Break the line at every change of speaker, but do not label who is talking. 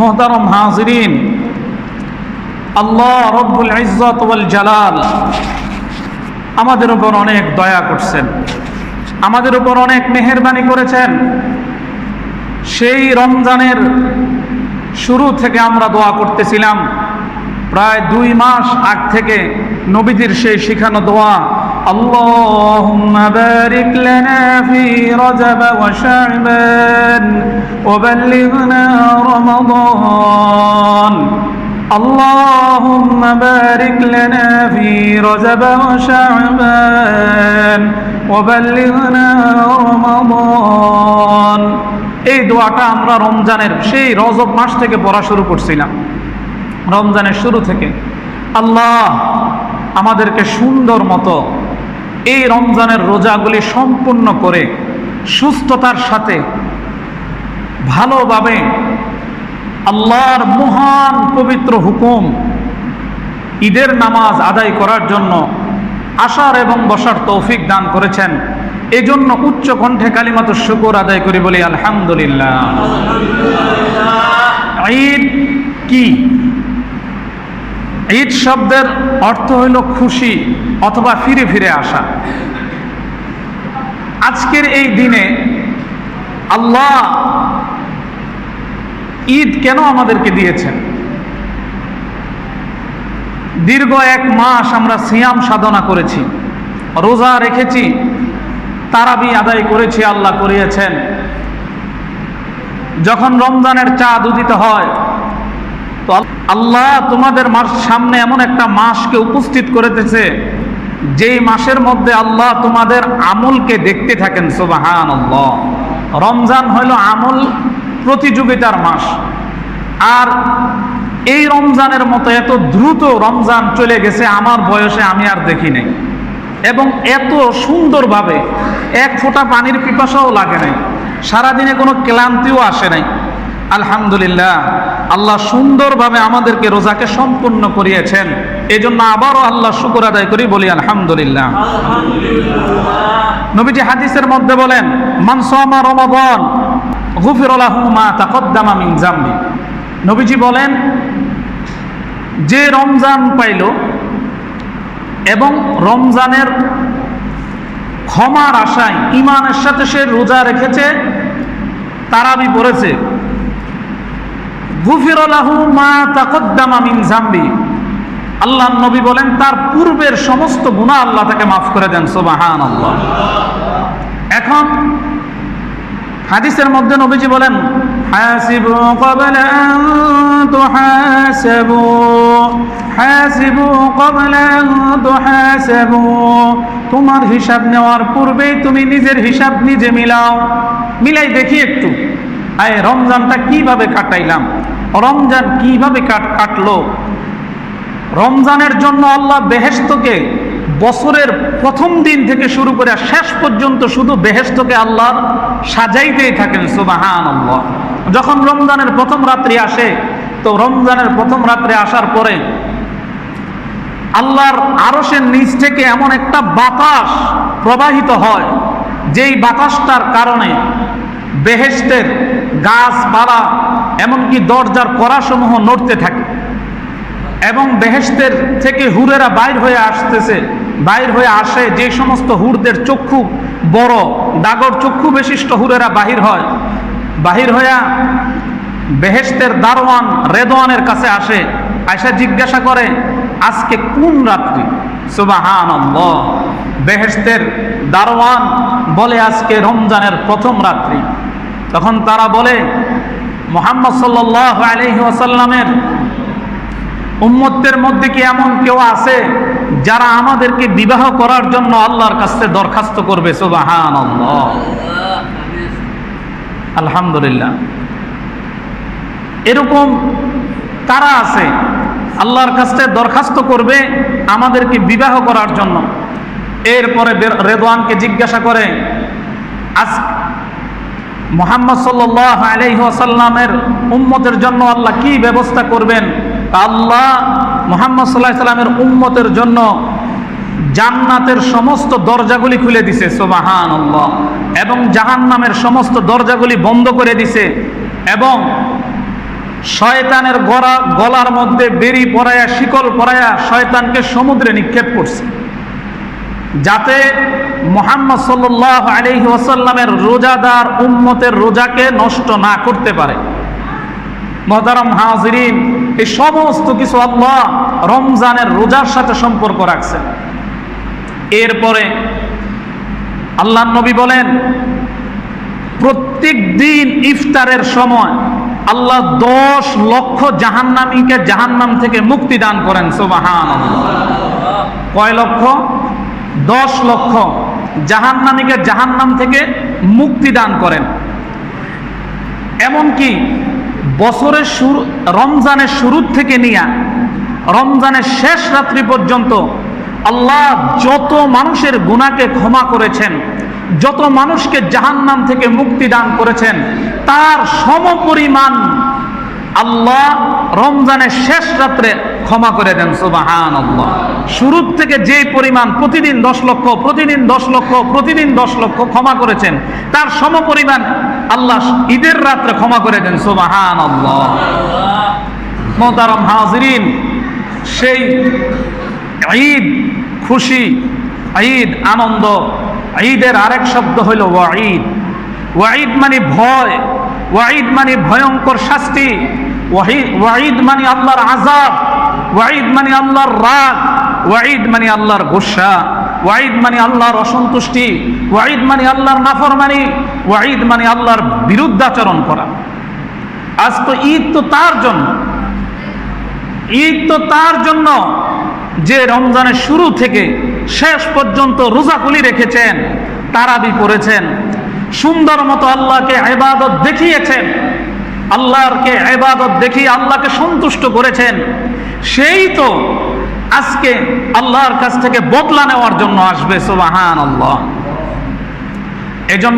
মোহতারম হাজরিন। আল্লাহ রব্বুল ইজ্জত ওয়াল জালাল আমাদের উপর অনেক দয়া করছেন। আমাদের উপর অনেক মেহেরবানি করেছেন। সেই রমজানের শুরু থেকে আমরা দোয়া করতেছিলাম। প্রায় দুই মাস আগ থেকে নবীদের সেই শিখানো দোয়া اللهم بارك لنا في رجب وشعبان وبلغنا رمضان اللهم بارك لنا في رجب وشعبان وبلغنا رمضان এই দোয়াটা আমরা রমজানের সেই রজব মাস থেকে পড়া শুরু করছিলাম রমজানের শুরু থেকে আল্লাহ আমাদেরকে সুন্দর মতো এই রমজানের রোজাগুলি সম্পূর্ণ করে সুস্থতার সাথে ভালোভাবে আল্লাহর মহান পবিত্র হুকুম ঈদের নামাজ আদায় করার জন্য আসার এবং বসার তৌফিক দান করেছেন। এজন্য উচ্চ কণ্ঠে কালিমাত শুকুর আদায় করি বলি আলহামদুলিল্লাহ। ঈদ কি? ঈদ শব্দের অর্থ হইল খুশি অথবা ফিরে ফিরে আসা। আজকের এই দিনে আল্লাহ ঈদ কেন আমাদেরকে দিয়েছেন? দীর্ঘ এক মাস আমরা সিয়াম সাধনা করেছি, রোজা রেখেছি, তারাবি আদায় করেছি, আল্লাহ করিয়েছেন। যখন রমজানের চাঁদ উদিত হয়, তো আল্লাহ তোমাদের মাস সামনে এমন একটা মাসকে উপস্থিত করেতেছে, যেই মাসের মধ্যে আল্লাহ তোমাদের আমলকে দেখতে থাকেন সুবাহান আল্লাহ রমজান হইল আমল প্রতিযোগিতার মাস। আর এই রমজানের মতো এত দ্রুত রমজান চলে গেছে, আমার বয়সে আমি আর দেখি নাই। এবং এত সুন্দরভাবে এক ফোঁটা পানির পিপাসাও লাগে নাই। সারাদিনে কোনো ক্লান্তিও আসে নাই। আলহামদুলিল্লাহ, আল্লাহ সুন্দরভাবে আমাদেরকে রোজাকে সম্পূর্ণ করিয়েছেন। এই জন্য আবারও আল্লাহ শুকুর আদায় করি, বলি আলহামদুলিল্লাহ। নবীজি হাদিসের মধ্যে বলেন মানসমা রমাবন গুফিরলাহু মা তাকদ্দামা মিন জাম্বি নবীজি বলেন, যে রমজান পাইল এবং রমজানের ক্ষমার আশায় ইমানের সাথে সে রোজা রেখেছে, তারাবি পড়েছে গুফিরলাহু মা তাকদ্দামা মিন জাম্বি আল্লাহ নবী বলেন, তার পূর্বের সমস্ত গুনাহ আল্লাহ তাকে মাফ করে দেন সুবাহান আল্লাহ এখন হাদিসের মধ্যে নবীজি বলেন, হাসিবু ক্বাবলা আন তুহাসাবু, হাসিবু ক্বাবলা আন তুহাসাবু। তোমার হিসাব নেওয়ার পূর্বেই তুমি নিজের হিসাব নিজে মিলাও। মিলাই দেখি একটু, আয়, রমজানটা কীভাবে কাটাইলাম? রমজান কীভাবে কাট, কাটলো? রমজানের জন্য আল্লাহ বেহেস্তকে বছরের প্রথম দিন থেকে শুরু করে শেষ পর্যন্ত শুধু বেহেস্তকে আল্লাহ সাজাইতেই থাকেন সুবাহান আল্লাহ যখন রমজানের প্রথম রাত্রি আসে, তো রমজানের প্রথম রাত্রে আসার পরে আল্লাহর আরসের নিচ থেকে এমন একটা বাতাস প্রবাহিত হয়, যেই বাতাসটার কারণে বেহেস্তের গাছপালা এমনকি দরজার কড়াসমূহ নড়তে থাকে। এবং বেহেস্তের থেকে হুরেরা বাইর হয়ে আসতেছে, বাইর হয়ে আসে যে সমস্ত হুরদের চক্ষু বড়, ডাগর চক্ষু বিশিষ্ট হুরেরা বাহির হয়। বাহির হইয়া বেহেস্তের দারোয়ান রেদোয়ানের কাছে আসে, আয়সা জিজ্ঞাসা করে, আজকে কোন রাত্রি? সুবাহান বেহেস্তের দারোয়ান বলে, আজকে রমজানের প্রথম রাত্রি। তখন তারা বলে মোহাম্মদ সাল্লাহ আলহি আসাল্লামের উম্মতের মধ্যে কি এমন কেউ আছে যারা আমাদেরকে বিবাহ করার জন্য আল্লাহর কাছে দরখাস্ত করবে? সুবাহান আলহামদুলিল্লাহ। এরকম কারা আছে আল্লাহর কাছে দরখাস্ত করবে আমাদেরকে বিবাহ করার জন্য? এরপরে রেদওয়ানকে জিজ্ঞাসা করে, আজ মোহাম্মদ সাল্লাহ আলহিহাসাল্লামের উম্মতের জন্য আল্লাহ কি ব্যবস্থা করবেন? আল্লাহ মোহাম্মদ সাল্লাহ সাল্লামের উম্মতের জন্য জান্নাতের সমস্ত দরজাগুলি খুলে দিছে সোবাহান আল্লাহ এবং জাহান্নামের সমস্ত দরজাগুলি বন্ধ করে দিছে এবং শয়তানের গড়া গলার মধ্যে বেরি পরায়া, শিকল পরায়া শয়তানকে সমুদ্রে নিক্ষেপ করছে। যাতে মোহাম্মদ সাল্লাহ আলহি ওয়াসাল্লামের রোজাদার উম্মতের রোজাকে নষ্ট না করতে পারে। মহতারাম হাজরিন, এই সমস্ত কিছু আল্লাহ রমজানের রোজার সাথে সম্পর্ক রাখছেন। এরপরে আল্লাহ নবী বলেন, প্রত্যেক দিন ইফতারের সময় আল্লাহ দশ লক্ষ জাহান্নামীকে জাহান্নাম থেকে মুক্তি দান করেন সোবাহান কয় লক্ষ? দশ লক্ষ জাহান্নামীকে জাহান্নাম থেকে মুক্তি দান করেন। এমনকি বছরের শুরু, রমজানের শুরু থেকে নিয়ে রমজানের শেষ রাত্রি পর্যন্ত আল্লাহ যত মানুষের গুণাকে ক্ষমা করেছেন, যত মানুষকে জাহান্নাম থেকে মুক্তি দান করেছেন, তার সমপরিমাণ আল্লাহ রমজানের শেষ রাত্রে ক্ষমা করে দেন সুবাহান আল্লাহ শুরুর থেকে যে পরিমাণ প্রতিদিন দশ লক্ষ, প্রতিদিন দশ লক্ষ, প্রতিদিন দশ লক্ষ ক্ষমা করেছেন, তার সমপরিমাণ আল্লাহ ঈদের রাত্রে ক্ষমা করে দেন সুবাহান আল্লাহ মোতারম হাজরিন, সেই ঈদ খুশি, ঈদ আনন্দ, ঈদের আরেক শব্দ হইল ওয়াঈদ। ওয়াঈদ মানে ভয়, ওয়াঈদ মানে ভয়ঙ্কর শাস্তি। ওয়াহিদ ওয়াঈদ মানে আল্লাহর আজাব ওয়াঈদ মানে আল্লাহর রাগ, ওয়াঈদ মানে আল্লাহর গোসা, ওয়াঈদ মানে আল্লাহর অসন্তুষ্টি, ওয়াঈদ মানে আল্লাহর নাফরমানি, ওয়াঈদ মানে আল্লাহর বিরুদ্ধাচরণ করা। আজ তো ঈদ তো তার জন্য। ঈদ তো তার জন্য যে রমজানের শুরু থেকে শেষ পর্যন্ত রোজাকুলি রেখেছেন, তারাবি করেছেন সুন্দর মতো আল্লাহকে এবাদত দেখিয়েছেন। আল্লাহরকে এবাদত দেখি আল্লাহকে সন্তুষ্ট করেছেন। সেই তো আজকে আল্লাহর কাছ থেকে বদলা নেওয়ার জন্য আসবে সোবাহান আল্লাহ এজন্য